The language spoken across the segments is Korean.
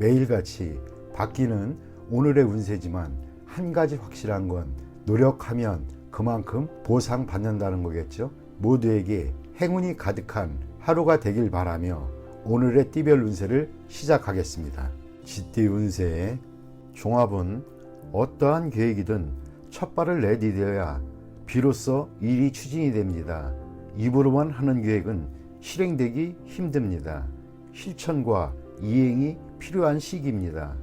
매일같이 바뀌는 오늘의 운세지만 한 가지 확실한 건 노력하면 그만큼 보상받는다는 거겠죠. 모두에게 행운이 가득한 하루가 되길 바라며 오늘의 띠별 운세를 시작하겠습니다. 쥐띠 운세의 종합은 어떠한 계획이든 첫 발을 내디뎌야 비로소 일이 추진이 됩니다. 입으로만 하는 계획은 실행되기 힘듭니다. 실천과 이행이 필요한 시기입니다.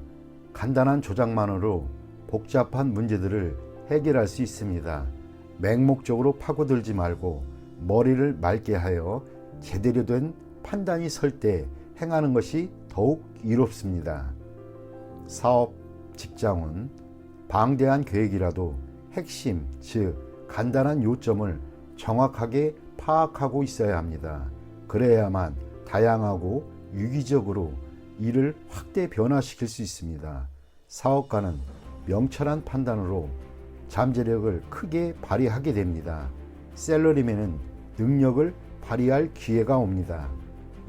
간단한 조작만으로 복잡한 문제들을 해결할 수 있습니다. 맹목적으로 파고들지 말고 머리를 맑게 하여 제대로 된 판단이 설 때 행하는 것이 더욱 이롭습니다. 사업, 직장은 방대한 계획이라도 핵심, 즉 간단한 요점을 정확하게 파악하고 있어야 합니다. 그래야만 다양하고 유기적으로 일을 확대 변화시킬 수 있습니다. 사업가는 명철한 판단으로 잠재력을 크게 발휘하게 됩니다. 셀러리맨은 능력을 발휘할 기회가 옵니다.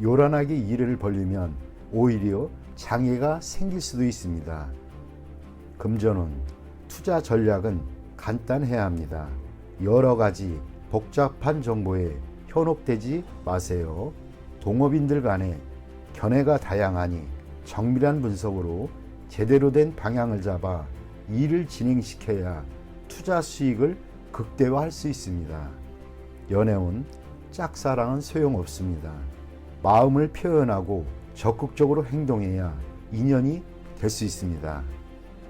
요란하게 일을 벌리면 오히려 장애가 생길 수도 있습니다. 금전은 투자 전략은 간단해야 합니다. 여러 가지 복잡한 정보에 현혹되지 마세요. 동업인들 간에 견해가 다양하니 정밀한 분석으로 제대로 된 방향을 잡아 일을 진행시켜야 투자 수익을 극대화할 수 있습니다. 연애운 짝사랑은 소용없습니다. 마음을 표현하고 적극적으로 행동해야 인연이 될 수 있습니다.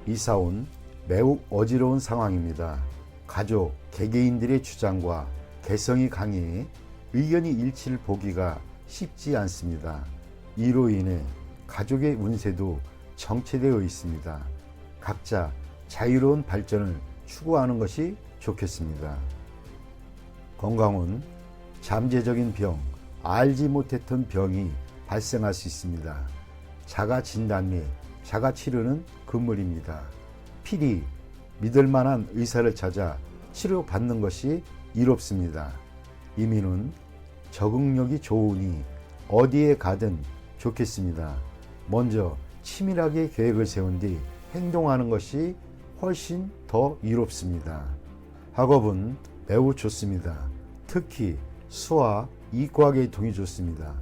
이사온 매우 어지러운 상황입니다. 가족, 개개인들의 주장과 개성이 강해 의견이 일치를 보기가 쉽지 않습니다. 이로 인해 가족의 운세도 정체되어 있습니다. 각자 자유로운 발전을 추구하는 것이 좋겠습니다. 건강은 잠재적인 병, 알지 못했던 병이 발생할 수 있습니다. 자가 진단 및 자가 치료는 금물입니다. 필히 믿을 만한 의사를 찾아 치료받는 것이 이롭습니다. 이민은 적응력이 좋으니 어디에 가든 좋겠습니다. 먼저 치밀하게 계획을 세운 뒤 행동하는 것이 훨씬 더 이롭습니다. 학업은 매우 좋습니다. 특히 수화, 이과학의 동이 좋습니다.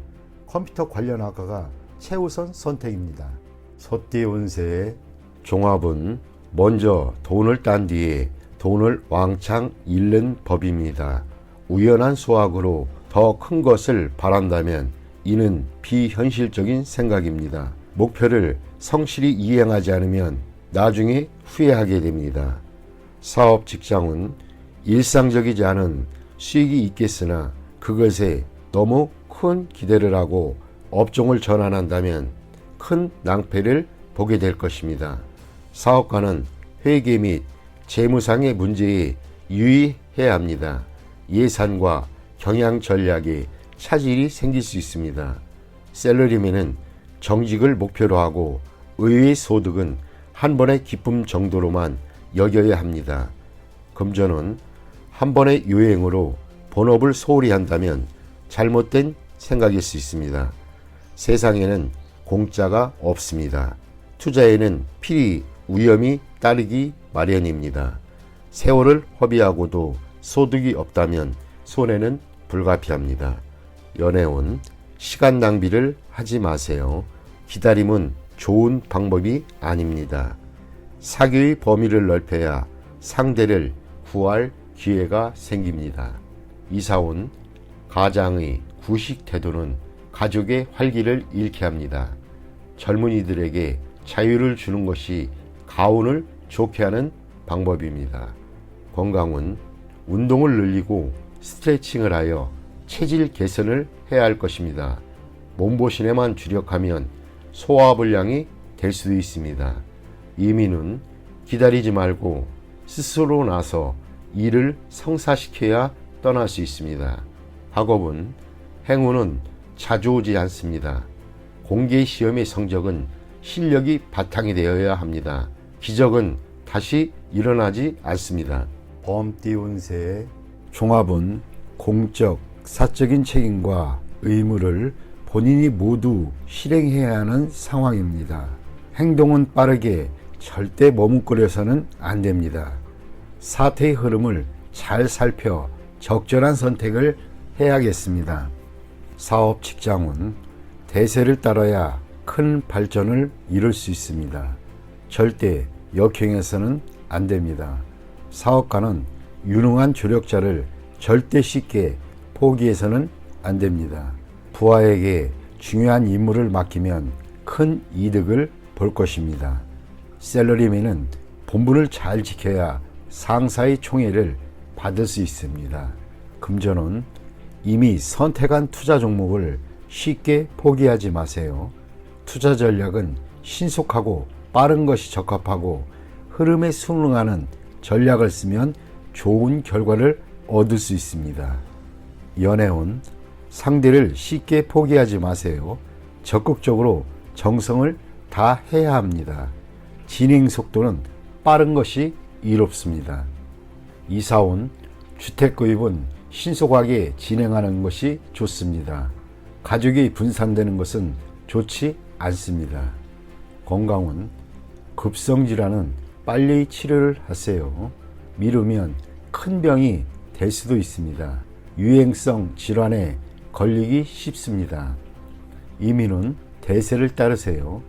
컴퓨터 관련 학과가 최우선 선택입니다. 소띠 운세의 종합은 먼저 돈을 딴 뒤에 돈을 왕창 잃는 법입니다. 우연한 수확으로 더 큰 것을 바란다면 이는 비현실적인 생각입니다. 목표를 성실히 이행하지 않으면 나중에 후회하게 됩니다. 사업 직장은 일상적이지 않은 수익이 있겠으나 그것에 너무 큰 기대를 하고 업종을 전환한다면 큰 낭패를 보게 될 것입니다. 사업가는 회계 및 재무상의 문제에 유의해야 합니다. 예산과 경영 전략에 차질이 생길 수 있습니다. 셀러리맨은 정직을 목표로 하고 의외의 소득은 한 번의 기쁨 정도로만 여겨야 합니다. 금전은 한 번의 요행으로 본업을 소홀히 한다면 잘못된 생각일 수 있습니다. 세상에는 공짜가 없습니다. 투자에는 필히 위험이 따르기 마련입니다. 세월을 허비하고도 소득이 없다면 손해는 불가피합니다. 연애운 시간 낭비를 하지 마세요. 기다림은 좋은 방법이 아닙니다. 사교의 범위를 넓혀야 상대를 구할 기회가 생깁니다. 이사온 가장의 구식 태도는 가족의 활기를 잃게 합니다. 젊은이들에게 자유를 주는 것이 가운을 좋게 하는 방법입니다. 건강은 운동을 늘리고 스트레칭을 하여 체질 개선을 해야 할 것입니다. 몸보신에만 주력하면 소화불량이 될 수도 있습니다. 이민은 기다리지 말고 스스로 나서 일을 성사시켜야 떠날 수 있습니다. 학업은 행운은 자주 오지 않습니다. 공개 시험의 성적은 실력이 바탕이 되어야 합니다. 기적은 다시 일어나지 않습니다. 범띠 운세의 종합은 공적, 사적인 책임과 의무를 본인이 모두 실행해야 하는 상황입니다. 행동은 빠르게 절대 머뭇거려서는 안 됩니다. 사태의 흐름을 잘 살펴 적절한 선택을 해야겠습니다. 사업 직장은 대세를 따라야 큰 발전을 이룰 수 있습니다. 절대 역행해서는 안 됩니다. 사업가는 유능한 조력자를 절대 쉽게 포기해서는 안 됩니다. 부하에게 중요한 임무를 맡기면 큰 이득을 볼 것입니다. 셀러리맨은 본분을 잘 지켜야 상사의 총애를 받을 수 있습니다. 금전은 이미 선택한 투자 종목을 쉽게 포기하지 마세요. 투자 전략은 신속하고 빠른 것이 적합하고 흐름에 순응하는 전략을 쓰면 좋은 결과를 얻을 수 있습니다. 연애운 상대를 쉽게 포기하지 마세요. 적극적으로 정성을 다 해야 합니다. 진행 속도는 빠른 것이 이롭습니다. 이사온 주택 구입은 신속하게 진행하는 것이 좋습니다. 가족이 분산되는 것은 좋지 않습니다. 건강은 급성질환은 빨리 치료를 하세요. 미루면 큰 병이 될 수도 있습니다. 유행성 질환에 걸리기 쉽습니다. 이민은 대세를 따르세요.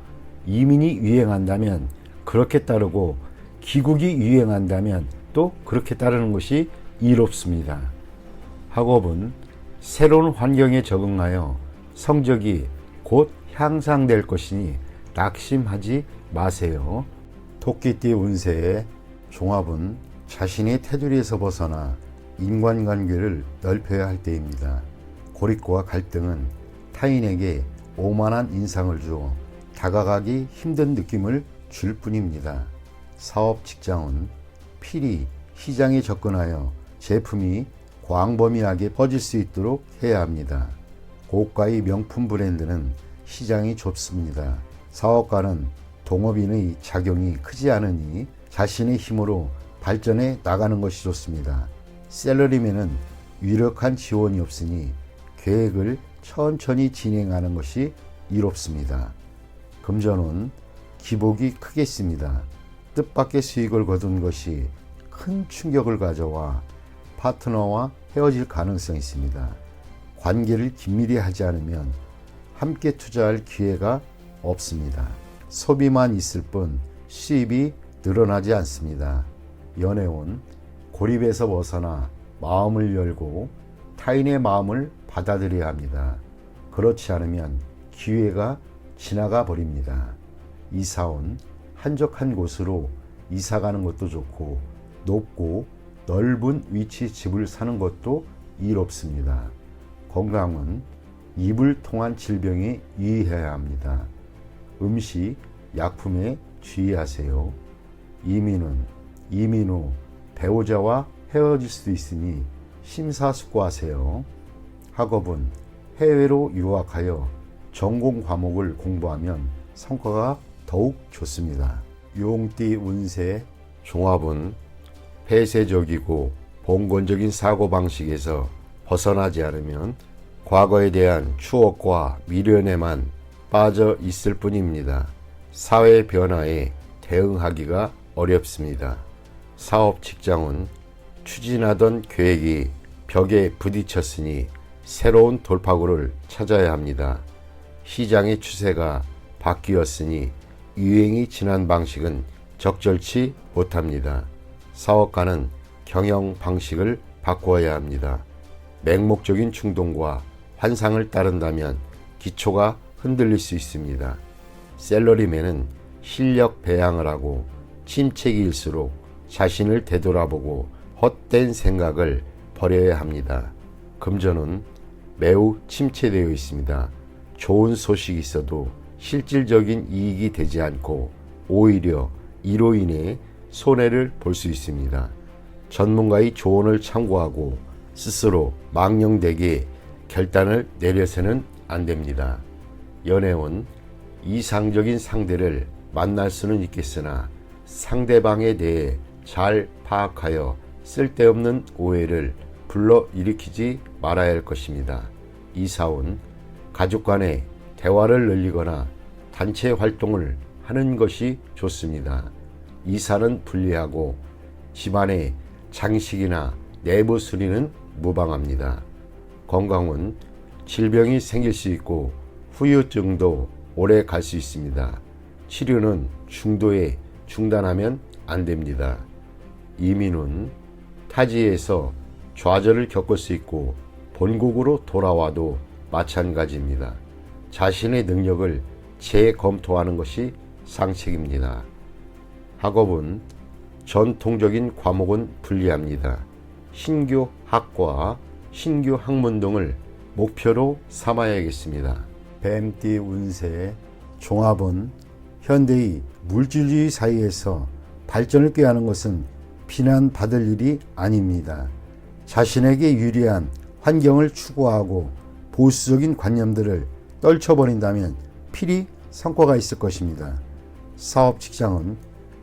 이민이 유행한다면 그렇게 따르고 기국이 유행한다면 또 그렇게 따르는 것이 이롭습니다. 학업은 새로운 환경에 적응하여 성적이 곧 향상될 것이니 낙심하지 마세요. 토끼띠 운세의 종합은 자신의 테두리에서 벗어나 인간관계를 넓혀야 할 때입니다. 고립과 갈등은 타인에게 오만한 인상을 주어 다가가기 힘든 느낌을 줄 뿐입니다. 사업 직장은 필히 시장에 접근하여 제품이 광범위하게 퍼질 수 있도록 해야 합니다. 고가의 명품 브랜드는 시장이 좁습니다. 사업가는 동업인의 작용이 크지 않으니 자신의 힘으로 발전해 나가는 것이 좋습니다. 셀러리맨은 유력한 지원이 없으니 계획을 천천히 진행하는 것이 이롭습니다. 금전은 기복이 크겠습니다. 뜻밖의 수익을 거둔 것이 큰 충격을 가져와 파트너와 헤어질 가능성이 있습니다. 관계를 긴밀히 하지 않으면 함께 투자할 기회가 없습니다. 소비만 있을 뿐 수입이 늘어나지 않습니다. 연애운 고립에서 벗어나 마음을 열고 타인의 마음을 받아들여야 합니다. 그렇지 않으면 기회가 지나가 버립니다. 이사온 한적한 곳으로 이사 가는 것도 좋고 높고 넓은 위치 집을 사는 것도 이롭습니다. 건강은 입을 통한 질병에 유의해야 합니다. 음식, 약품에 주의하세요. 이민은 이민 후 배우자와 헤어질 수도 있으니 심사숙고하세요. 학업은 해외로 유학하여 전공 과목을 공부하면 성과가 더욱 좋습니다. 용띠 운세 종합은 폐쇄적이고 봉건적인 사고방식에서 벗어나지 않으면 과거에 대한 추억과 미련에만 빠져 있을 뿐입니다. 사회 변화에 대응하기가 어렵습니다. 사업 직장은 추진하던 계획이 벽에 부딪혔으니 새로운 돌파구를 찾아야 합니다. 시장의 추세가 바뀌었으니 유행이 지난 방식은 적절치 못합니다. 사업가는 경영 방식을 바꾸어야 합니다. 맹목적인 충동과 환상을 따른다면 기초가 흔들릴 수 있습니다. 셀러리맨은 실력 배양을 하고 침체기일수록 자신을 되돌아보고 헛된 생각을 버려야 합니다. 금전은 매우 침체되어 있습니다. 좋은 소식이 있어도 실질적인 이익이 되지 않고 오히려 이로 인해 손해를 볼 수 있습니다. 전문가의 조언을 참고하고 스스로 망령되게 결단을 내려서는 안 됩니다. 연애운 이상적인 상대를 만날 수는 있겠으나 상대방에 대해 잘 파악하여 쓸데없는 오해를 불러 일으키지 말아야 할 것입니다. 이사온 가족 간의 대화를 늘리거나 단체 활동을 하는 것이 좋습니다. 이사는 불리하고 집안의 장식이나 내부 수리는 무방합니다. 건강은 질병이 생길 수 있고 후유증도 오래 갈 수 있습니다. 치료는 중도에 중단하면 안 됩니다. 이민은 타지에서 좌절을 겪을 수 있고 본국으로 돌아와도 마찬가지입니다. 자신의 능력을 재검토하는 것이 상책입니다. 학업은 전통적인 과목은 분리합니다. 신규 학과, 신규 학문 등을 목표로 삼아야겠습니다. 뱀띠 운세 종합은 현대의 물질주의 사이에서 발전을 꾀하는 것은 비난받을 일이 아닙니다. 자신에게 유리한 환경을 추구하고 보수적인 관념들을 떨쳐버린다면 필히 성과가 있을 것입니다. 사업 직장은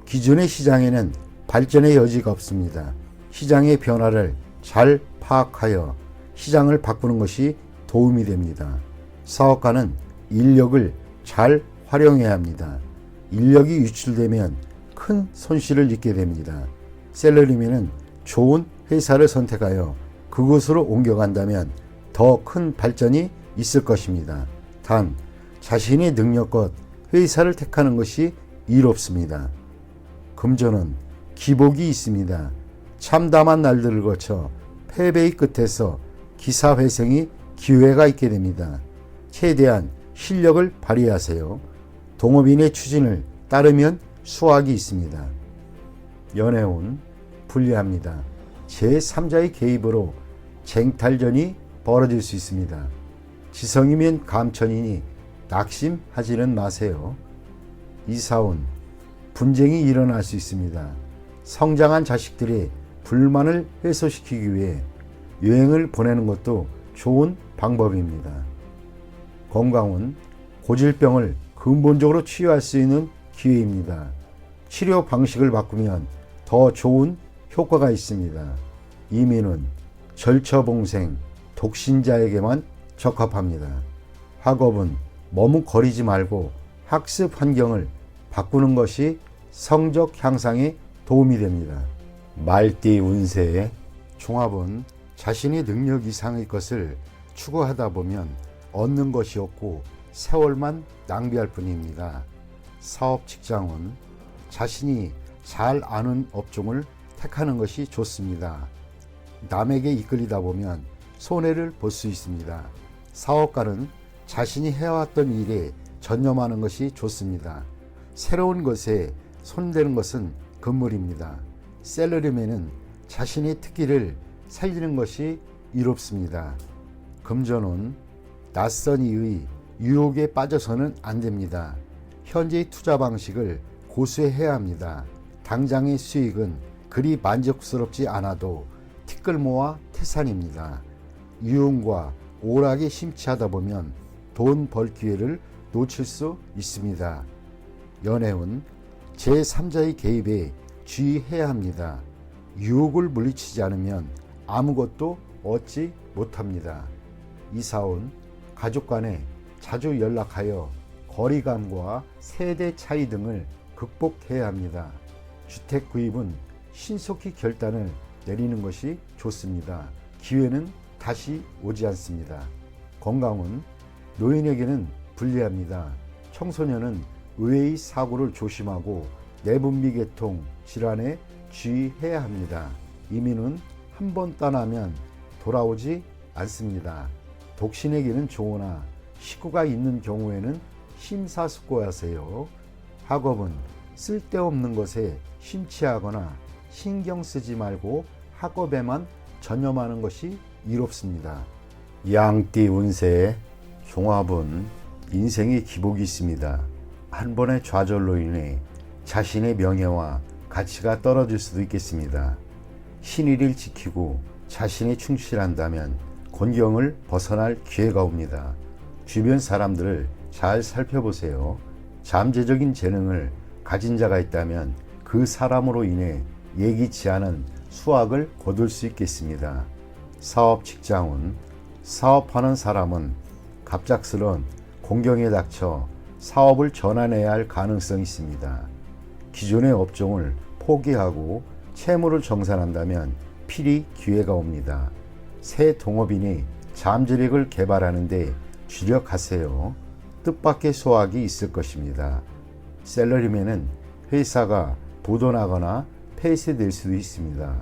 기존의 시장에는 발전의 여지가 없습니다. 시장의 변화를 잘 파악하여 시장을 바꾸는 것이 도움이 됩니다. 사업가는 인력을 잘 활용해야 합니다. 인력이 유출되면 큰 손실을 입게 됩니다. 셀러리맨은 좋은 회사를 선택하여 그곳으로 옮겨간다면 더 큰 발전이 있을 것입니다. 단, 자신의 능력껏 회사를 택하는 것이 이롭습니다. 금전은 기복이 있습니다. 참담한 날들을 거쳐 패배의 끝에서 기사회생이 기회가 있게 됩니다. 최대한 실력을 발휘하세요. 동업인의 추진을 따르면 수확이 있습니다. 연애운 불리합니다. 제3자의 개입으로 쟁탈전이 벌어질 수 있습니다. 지성이면 감천이니 낙심하지는 마세요. 이사운 분쟁이 일어날 수 있습니다. 성장한 자식들의 불만을 해소시키기 위해 여행을 보내는 것도 좋은 방법입니다. 건강은 고질병을 근본적으로 치유할 수 있는 기회입니다. 치료 방식을 바꾸면 더 좋은 효과가 있습니다. 이민은 절처봉생, 독신자에게만 적합합니다. 학업은 머뭇거리지 말고 학습 환경을 바꾸는 것이 성적 향상에 도움이 됩니다. 말띠 운세의 종합은 자신의 능력 이상의 것을 추구하다 보면 얻는 것이 없고 세월만 낭비할 뿐입니다. 사업 직장은 자신이 잘 아는 업종을 택하는 것이 좋습니다. 남에게 이끌리다 보면 손해를 볼 수 있습니다. 사업가는 자신이 해왔던 일에 전념하는 것이 좋습니다. 새로운 것에 손대는 것은 금물입니다. 셀러리맨은 자신의 특기를 살리는 것이 이롭습니다. 금전은 낯선 이의 유혹에 빠져서는 안 됩니다. 현재의 투자 방식을 고수해야 합니다. 당장의 수익은 그리 만족스럽지 않아도 티끌모아 태산입니다. 유흥과 오락에 심취하다 보면 돈 벌 기회를 놓칠 수 있습니다. 연애운 제3자의 개입에 주의해야 합니다. 유혹을 물리치지 않으면 아무것도 얻지 못합니다. 이사온 가족 간에 자주 연락하여 거리감과 세대 차이 등을 극복해야 합니다. 주택 구입은 신속히 결단을 내리는 것이 좋습니다. 기회는 다시 오지 않습니다. 건강은 노인에게는 불리합니다. 청소년은 의외의 사고를 조심하고 내분비 계통 질환에 주의해야 합니다. 이민은 한 번 떠나면 돌아오지 않습니다. 독신에게는 좋으나 식구가 있는 경우에는 심사숙고하세요. 학업은 쓸데없는 것에 심취하거나 신경 쓰지 말고 학업에만 전념하는 것이 이롭습니다. 양띠 운세 종합은 인생의 기복이 있습니다. 한 번의 좌절로 인해 자신의 명예와 가치가 떨어질 수도 있겠습니다. 신의를 지키고 자신이 충실한다면 곤경을 벗어날 기회가 옵니다. 주변 사람들을 잘 살펴보세요. 잠재적인 재능을 가진 자가 있다면 그 사람으로 인해 예기치 않은 수확을 거둘 수 있겠습니다. 사업 직장운 사업하는 사람은 갑작스런 공경에 닥쳐 사업을 전환해야 할 가능성이 있습니다. 기존의 업종을 포기하고 채무를 정산한다면 필히 기회가 옵니다. 새 동업인이 잠재력을 개발하는데 주력하세요. 뜻밖의 소확이 있을 것입니다. 셀러리맨은 회사가 부도나거나 폐쇄될 수도 있습니다.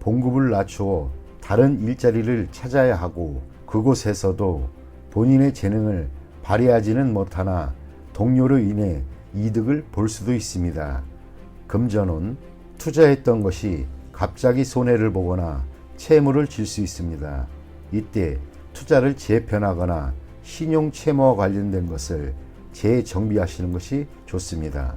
봉급을 낮추어 다른 일자리를 찾아야 하고 그곳에서도 본인의 재능을 발휘하지는 못하나 동료로 인해 이득을 볼 수도 있습니다. 금전은 투자했던 것이 갑자기 손해를 보거나 채무를 질 수 있습니다. 이때 투자를 재편하거나 신용 채무와 관련된 것을 재정비하시는 것이 좋습니다.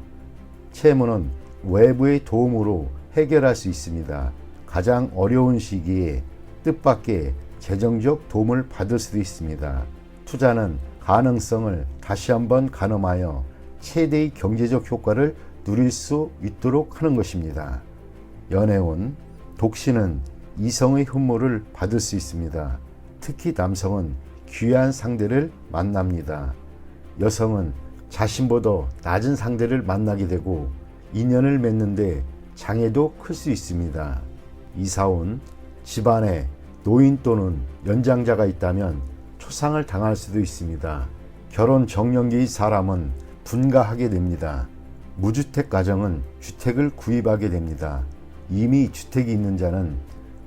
채무는 외부의 도움으로 해결할 수 있습니다. 가장 어려운 시기에 뜻밖의 재정적 도움을 받을 수도 있습니다. 투자는 가능성을 다시 한번 가늠하여 최대의 경제적 효과를 누릴 수 있도록 하는 것입니다. 연애운, 독신은 이성의 흠모를 받을 수 있습니다. 특히 남성은 귀한 상대를 만납니다. 여성은 자신보다 낮은 상대를 만나게 되고 인연을 맺는데 장애도 클 수 있습니다. 이사온 집안에 노인 또는 연장자가 있다면 초상을 당할 수도 있습니다. 결혼 정년기의 사람은 분가하게 됩니다. 무주택 가정은 주택을 구입하게 됩니다. 이미 주택이 있는 자는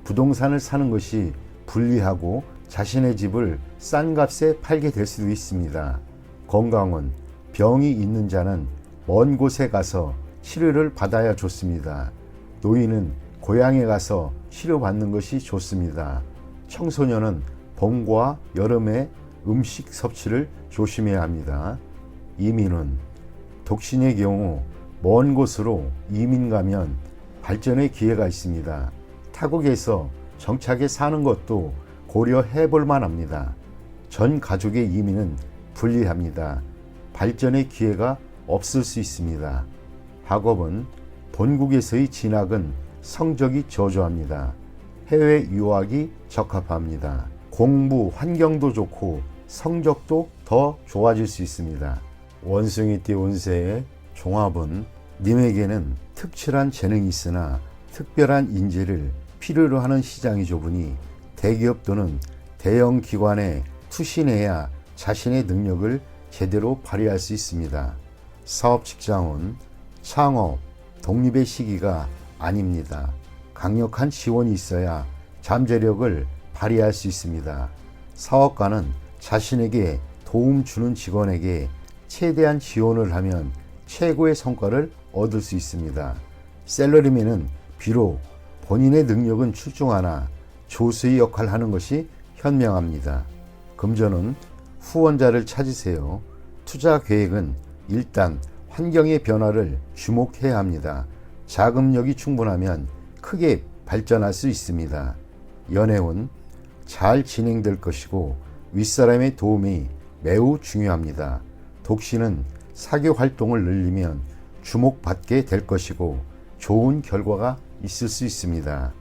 부동산을 사는 것이 불리하고 자신의 집을 싼 값에 팔게 될 수도 있습니다. 건강은 병이 있는 자는 먼 곳에 가서 치료를 받아야 좋습니다. 노인은 고향에 가서 치료받는 것이 좋습니다. 청소년은 봄과 여름에 음식 섭취를 조심해야 합니다. 이민은 독신의 경우 먼 곳으로 이민 가면 발전의 기회가 있습니다. 타국에서 정착해 사는 것도 고려해 볼 만합니다. 전 가족의 이민은 불리합니다. 발전의 기회가 없을 수 있습니다. 학업은 본국에서의 진학은 성적이 저조합니다. 해외 유학이 적합합니다. 공부 환경도 좋고 성적도 더 좋아질 수 있습니다. 원숭이 띠 운세의 종합은 님에게는 특출한 재능이 있으나 특별한 인재를 필요로 하는 시장이 좁으니 대기업 또는 대형 기관에 투신해야 자신의 능력을 제대로 발휘할 수 있습니다. 사업 직장은 창업, 독립의 시기가 아닙니다. 강력한 지원이 있어야 잠재력을 발휘할 수 있습니다. 사업가는 자신에게 도움 주는 직원에게 최대한 지원을 하면 최고의 성과를 얻을 수 있습니다. 셀러리맨은 비록 본인의 능력은 출중하나 조수의 역할을 하는 것이 현명합니다. 금전은 후원자를 찾으세요. 투자 계획은 일단 환경의 변화를 주목해야 합니다. 자금력이 충분하면 크게 발전할 수 있습니다. 연애운 잘 진행될 것이고 윗사람의 도움이 매우 중요합니다. 독신은 사교 활동을 늘리면 주목받게 될 것이고 좋은 결과가 있을 수 있습니다.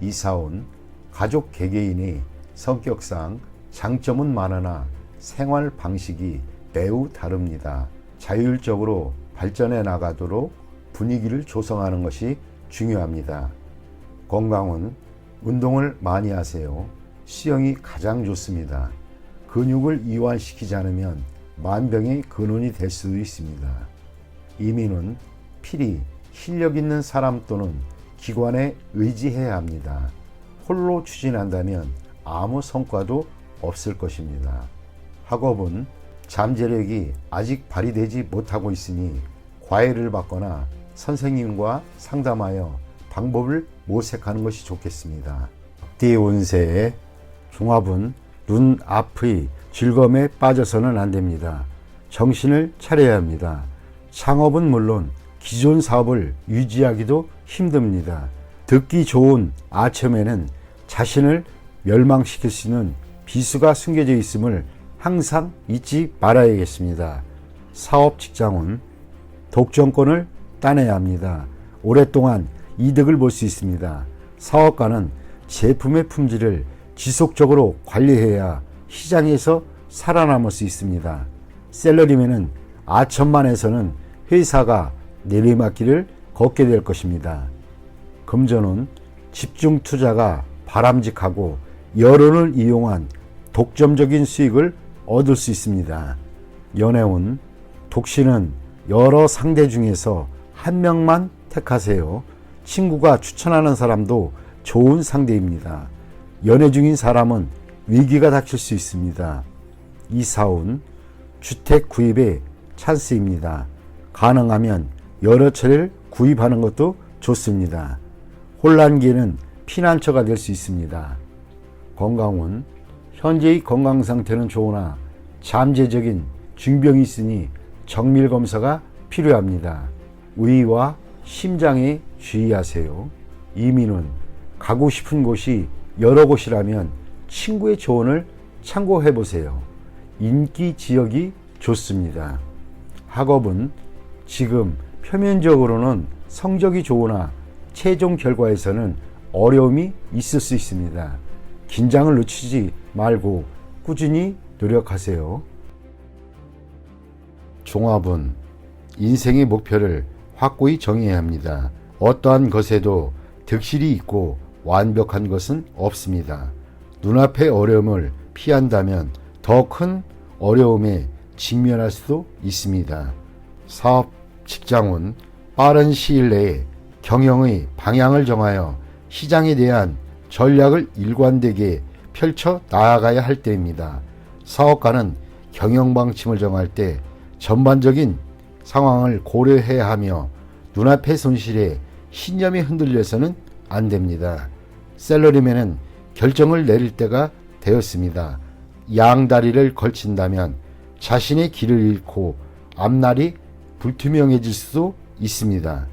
이사온 가족 개개인이 성격상 장점은 많으나 생활 방식이 매우 다릅니다. 자율적으로 발전해 나가도록 분위기를 조성하는 것이 중요합니다. 건강은 운동을 많이 하세요. 수영이 가장 좋습니다. 근육을 이완시키지 않으면 만병의 근원이 될 수도 있습니다. 이민은 필히 실력 있는 사람 또는 기관에 의지해야 합니다. 홀로 추진한다면 아무 성과도 없을 것입니다. 학업은 잠재력이 아직 발휘되지 못하고 있으니 과외를 받거나 선생님과 상담하여 방법을 모색하는 것이 좋겠습니다. 띠 운세의 종합은 눈 앞의 즐거움에 빠져서는 안 됩니다. 정신을 차려야 합니다. 창업은 물론 기존 사업을 유지하기도 힘듭니다. 듣기 좋은 아첨에는 자신을 멸망시킬 수 있는 비수가 숨겨져 있음을 항상 잊지 말아야겠습니다. 사업 직장은 독점권을 따내야 합니다. 오랫동안 이득을 볼 수 있습니다. 사업가는 제품의 품질을 지속적으로 관리해야 시장에서 살아남을 수 있습니다. 셀러리맨은 아천만에서는 회사가 내리막길을 걷게 될 것입니다. 금전은 집중 투자가 바람직하고 여론을 이용한 독점적인 수익을 얻을 수 있습니다. 연애운 독신은 여러 상대 중에서 한 명만 택하세요. 친구가 추천하는 사람도 좋은 상대입니다. 연애 중인 사람은 위기가 닥칠 수 있습니다. 이사운 주택 구입의 찬스입니다. 가능하면 여러 채를 구입하는 것도 좋습니다. 혼란기에는 피난처가 될 수 있습니다. 건강은 현재의 건강 상태는 좋으나 잠재적인 중병이 있으니 정밀 검사가 필요합니다. 위와 심장에 주의하세요. 이민은 가고 싶은 곳이 여러 곳이라면 친구의 조언을 참고해 보세요. 인기 지역이 좋습니다. 학업은 지금 표면적으로는 성적이 좋으나 최종 결과에서는 어려움이 있을 수 있습니다. 긴장을 늦추지 말고 꾸준히 노력하세요. 종합은 인생의 목표를 확고히 정해야 합니다. 어떠한 것에도 득실이 있고 완벽한 것은 없습니다. 눈앞의 어려움을 피한다면 더 큰 어려움에 직면할 수도 있습니다. 사업 직장은 빠른 시일 내에 경영의 방향을 정하여 시장에 대한 전략을 일관되게 펼쳐 나아가야 할 때입니다. 사업가는 경영 방침을 정할 때 전반적인 상황을 고려해야 하며 눈앞의 손실에 신념이 흔들려서는 안 됩니다. 셀러리맨은 결정을 내릴 때가 되었습니다. 양다리를 걸친다면 자신의 길을 잃고 앞날이 불투명해질 수도 있습니다.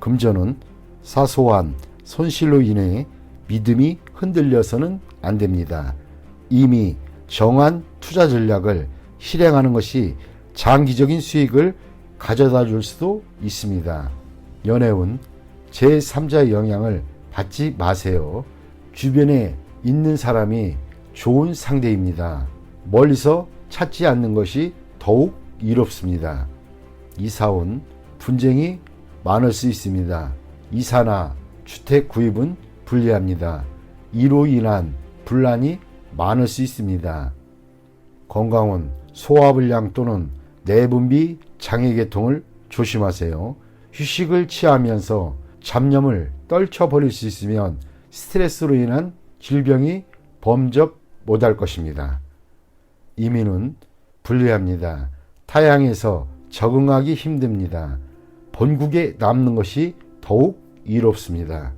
금전은 사소한 손실로 인해 믿음이 흔들려서는 안 됩니다. 이미 정한 투자 전략을 실행하는 것이 장기적인 수익을 가져다 줄 수도 있습니다. 연애운 제3자의 영향을 받지 마세요. 주변에 있는 사람이 좋은 상대입니다. 멀리서 찾지 않는 것이 더욱 이롭습니다. 이사온 분쟁이 많을 수 있습니다. 이사나 주택 구입은 불리합니다. 이로 인한 분란이 많을 수 있습니다. 건강은 소화불량 또는 내분비 장애계통을 조심하세요. 휴식을 취하면서 잡념을 떨쳐버릴 수 있으면 스트레스로 인한 질병이 범접 못할 것입니다. 이민은 불리합니다. 타양에서 적응하기 힘듭니다. 본국에 남는 것이 더욱 이롭습니다.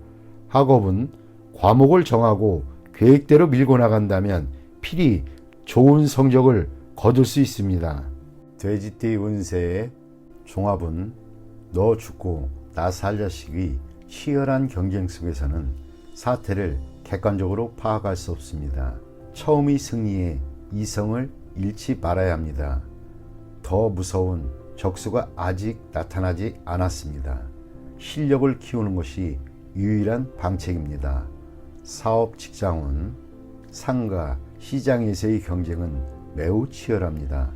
학업은 과목을 정하고 계획대로 밀고 나간다면 필히 좋은 성적을 거둘 수 있습니다. 돼지띠 운세의 종합은 너 죽고 나 살 자식이 치열한 경쟁 속에서는 사태를 객관적으로 파악할 수 없습니다. 처음의 승리에 이성을 잃지 말아야 합니다. 더 무서운 적수가 아직 나타나지 않았습니다. 실력을 키우는 것이 유일한 방책입니다. 사업 직장은 상가, 시장에서의 경쟁은 매우 치열합니다.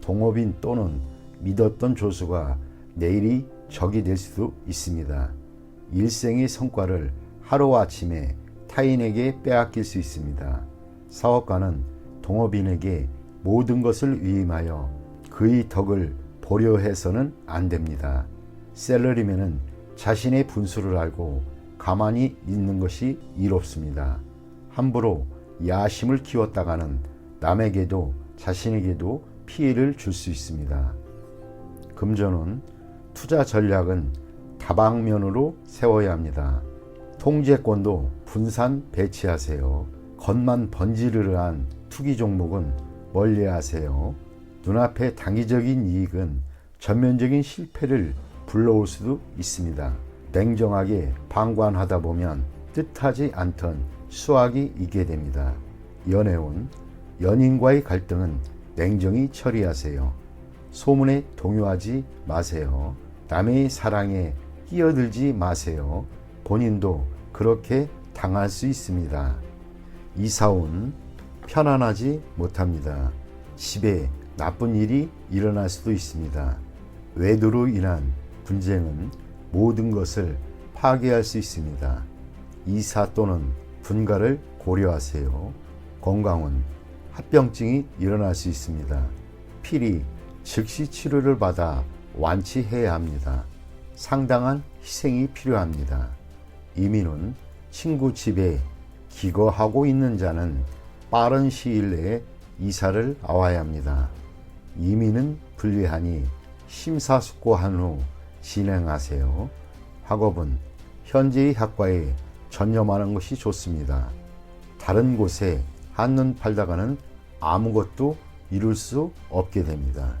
동업인 또는 믿었던 조수가 내일이 적이 될 수도 있습니다. 일생의 성과를 하루아침에 타인에게 빼앗길 수 있습니다. 사업가는 동업인에게 모든 것을 위임하여 그의 덕을 보려 해서는 안 됩니다. 셀러리맨은 자신의 분수를 알고 가만히 있는 것이 이롭습니다. 함부로 야심을 키웠다가는 남에게도 자신에게도 피해를 줄 수 있습니다. 금전은 투자 전략은 다방면으로 세워야 합니다. 통제권도 분산 배치하세요. 겉만 번지르르한 투기 종목은 멀리하세요. 눈앞의 단기적인 이익은 전면적인 실패를 불러올 수도 있습니다. 냉정하게 방관하다 보면 뜻하지 않던 수확이 있게 됩니다. 연애운 연인과의 갈등은 냉정히 처리하세요. 소문에 동요하지 마세요. 남의 사랑에 끼어들지 마세요. 본인도 그렇게 당할 수 있습니다. 이사온 편안하지 못합니다. 집에 나쁜 일이 일어날 수도 있습니다. 외도로 인한 분쟁은 모든 것을 파괴할 수 있습니다. 이사 또는 분가를 고려하세요. 건강은 합병증이 일어날 수 있습니다. 필히 즉시 치료를 받아 완치해야 합니다. 상당한 희생이 필요합니다. 이민은 친구 집에 기거하고 있는 자는 빠른 시일 내에 이사를 와야 합니다. 이민은 불리하니 심사숙고한 후 진행하세요. 학업은 현재의 학과에 전념하는 것이 좋습니다. 다른 곳에 한눈 팔다가는 아무것도 이룰 수 없게 됩니다.